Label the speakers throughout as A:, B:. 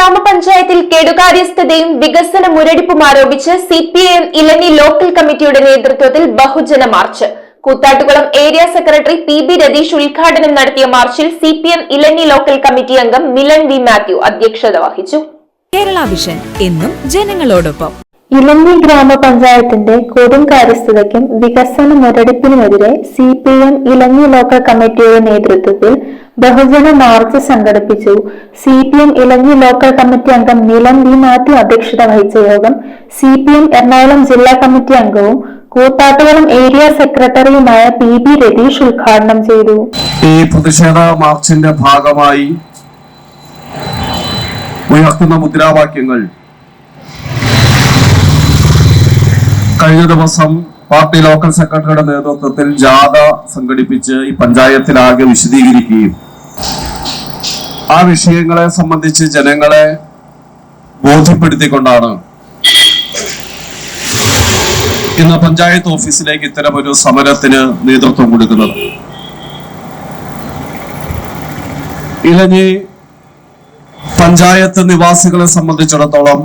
A: ഗ്രാമപഞ്ചായത്തിൽ കെടുകാര്യസ്ഥതയും വികസന മുരടിപ്പും ആരോപിച്ച് C P I M Elanji local കമ്മിറ്റിയുടെ നേതൃത്വത്തിൽ ബഹുജന march. Koothattukulam area secretary P B Ratheesh ഉദ്ഘാടനം നടത്തിയ മാർച്ചിൽ C P M Elanji local committee അംഗം മിലൻ വി മാത്യു അധ്യക്ഷത വഹിച്ചു.
B: കേരള വിഷൻ എന്നും ജനങ്ങളോടൊപ്പം.
C: ഇലഞ്ഞി ഗ്രാമപഞ്ചായത്തിന്റെ കൊടും കാര്യസ്ഥതയ്ക്കും വികസന മുരടിപ്പിനുമെതിരെ C P M Elanji local കമ്മിറ്റിയുടെ നേതൃത്വത്തിൽ ബഹുജന മാർച്ച് സംഘടിപ്പിച്ചു. C P M Elanji local committee അംഗം നിലം വി മാത്യു അധ്യക്ഷത വഹിച്ച യോഗം സി പി എം എറണാകുളം ജില്ലാ കമ്മിറ്റി അംഗവും കൂത്താട്ടുകുളം ഏരിയ സെക്രട്ടറിയുമായ പി ബി രതീഷ് ഉദ്ഘാടനം ചെയ്തു.
D: ഈ പ്രതിഷേധ മാർച്ചിന്റെ ഭാഗമായി ഉയർത്തുന്ന മുദ്രാവാക്യങ്ങൾ കഴിഞ്ഞ ദിവസം പാർട്ടി ലോക്കൽ സെക്രട്ടറിയുടെ നേതൃത്വത്തിൽ ജാഥ സംഘടിപ്പിച്ച് ഈ പഞ്ചായത്തിലാകെ വിശദീകരിക്കുകയും ആ വിഷയങ്ങളെ സംബന്ധിച്ച് ജനങ്ങളെ ബോധ്യപ്പെടുത്തിക്കൊണ്ടാണ് ഇന്ന് പഞ്ചായത്ത് ഓഫീസിലേക്ക് ഇത്തരമൊരു സമരത്തിന് നേതൃത്വം കൊടുക്കുന്നത്. ഇലഞ്ഞി പഞ്ചായത്ത് നിവാസികളെ സംബന്ധിച്ചിടത്തോളം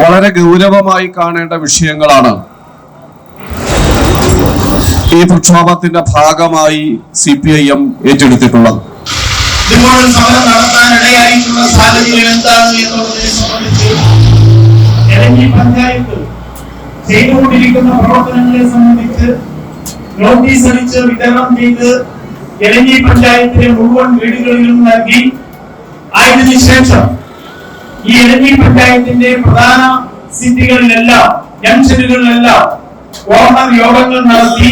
D: വളരെ ഗൗരവമായി കാണേണ്ട വിഷയങ്ങളാണ്. ഈ പ്രക്ഷോഭത്തിന്റെ ഭാഗമായി സി പി ഐ എം ഏറ്റെടുത്തിട്ടുള്ളത്
E: സമരം നടത്താനിടയായിട്ടുള്ള സാഹചര്യം എന്താണ് പഞ്ചായത്ത് ചെയ്തുകൊണ്ടിരിക്കുന്ന പ്രവർത്തനങ്ങളെ സംബന്ധിച്ച് നോട്ടീസ് അടിച്ച് വിതരണം ചെയ്ത് എലഞ്ഞി പഞ്ചായത്തിലെ മുഴുവൻ വീടുകളിലും നൽകി. ആയതിനു ശേഷം ഈ എലഞ്ഞി പഞ്ചായത്തിന്റെ പ്രധാന സിറ്റികളിലെല്ലാം ജംഗ്ഷനുകളിലെല്ലാം കോർണർ യോഗങ്ങൾ നടത്തി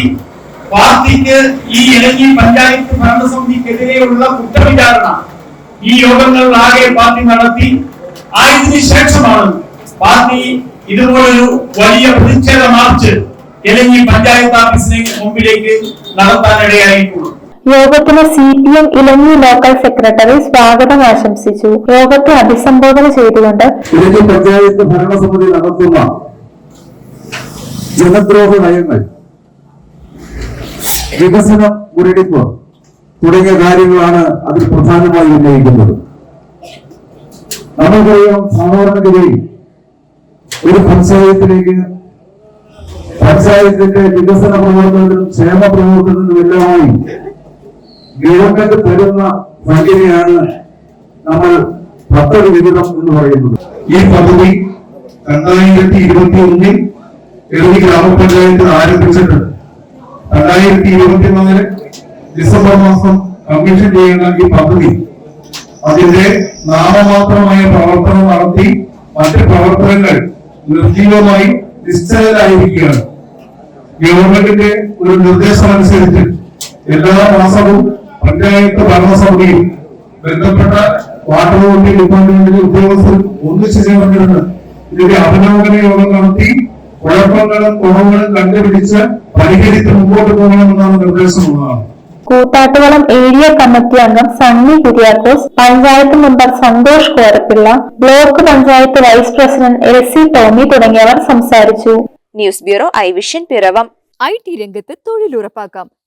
E: പാർട്ടിക്ക് ഈ ഇലഞ്ഞി പഞ്ചായത്ത് ഭരണസമിതിക്കെതിരെയുള്ള കുറ്റവിചാരണ ഈ യോഗങ്ങൾ ആകെ പാർട്ടി നടത്തി. ആയതിനു ശേഷമാണ് പാർട്ടി ഇതുപോലൊരു വലിയ പ്രതിഷേധ മാർച്ച് ഇലഞ്ഞി പഞ്ചായത്ത് ഓഫീസിന് മുമ്പിലേക്ക് നടത്താനിടയായിട്ടുള്ളത്.
C: യോഗത്തിന് C P M Elanji local secretary സ്വാഗതം ആശംസിച്ചു. യോഗത്തെ അഭിസംബോധന ചെയ്തുകൊണ്ട്
F: പഞ്ചായത്ത് ഭരണസമിതി നടത്തുന്ന ജനദ്രോഹ നയങ്ങൾ വികസന മുരടിപ്പ് തുടങ്ങിയ കാര്യങ്ങളാണ് അതിൽ പ്രധാനമായി ഉന്നയിക്കുന്നത്. നമുക്കറിയാം സാധാരണഗതിയിൽ ഒരു പഞ്ചായത്തിലേക്ക് പഞ്ചായത്തിന്റെ വികസന പ്രവർത്തനത്തിനും ക്ഷേമ പ്രവർത്തനത്തിനും എല്ലാമായി ഗവൺമെന്റ് തരുന്ന ഫണ്ടിനെയാണ് നമ്മൾ പദ്ധതി വിഹിതം എന്ന് പറയുന്നത്. ഈ പദ്ധതി രണ്ടായിരത്തി ഇരുപത്തി ഒന്നിൽ ഇറങ്ങി ഗ്രാമപഞ്ചായത്ത് ആരംഭിച്ചിട്ടുണ്ട്. രണ്ടായിരത്തി ഇരുപത്തി മൂന്നിൽ ഡിസംബർ മാസം കമ്മീഷൻ ചെയ്യുന്ന ഈ പദ്ധതി അതിന്റെ നാമമാത്രമായ പ്രവർത്തനം നടത്തി മറ്റ് പ്രവർത്തനങ്ങൾ നിർജീവമായി നിശ്ചലരായിരിക്കുകയാണ്. ഗവൺമെന്റിന്റെ ഒരു നിർദ്ദേശം അനുസരിച്ച് എല്ലാ മാസവും പഞ്ചായത്ത് ഭരണസമിതിയിൽ ബന്ധപ്പെട്ട വാട്ടർ അതോറിറ്റി ഡിപ്പാർട്ട്മെന്റിലെ ഉദ്യോഗസ്ഥർ ഒന്നിച്ചു ചേർന്നിരുന്ന് ഇതിന്റെ അവലോകന യോഗം നടത്തി കുഴപ്പങ്ങളും കുറവുകളും കണ്ടുപിടിച്ച് പരിഹരിച്ച് മുമ്പോട്ട് പോകണമെന്നാണ് നിർദ്ദേശമുള്ളതാണ്
C: കൂത്താട്ടുകുളം ഏരിയ കമ്മിറ്റി അംഗം Sunny Kuriakose panchayat member Santhosh Korappilly block panchayat vice president L C Tomy തുടങ്ങിയവർ സംസാരിച്ചു.
A: News bureau I vision Piravom.
B: I T രംഗത്ത് തൊഴിലുറപ്പാക്കാം.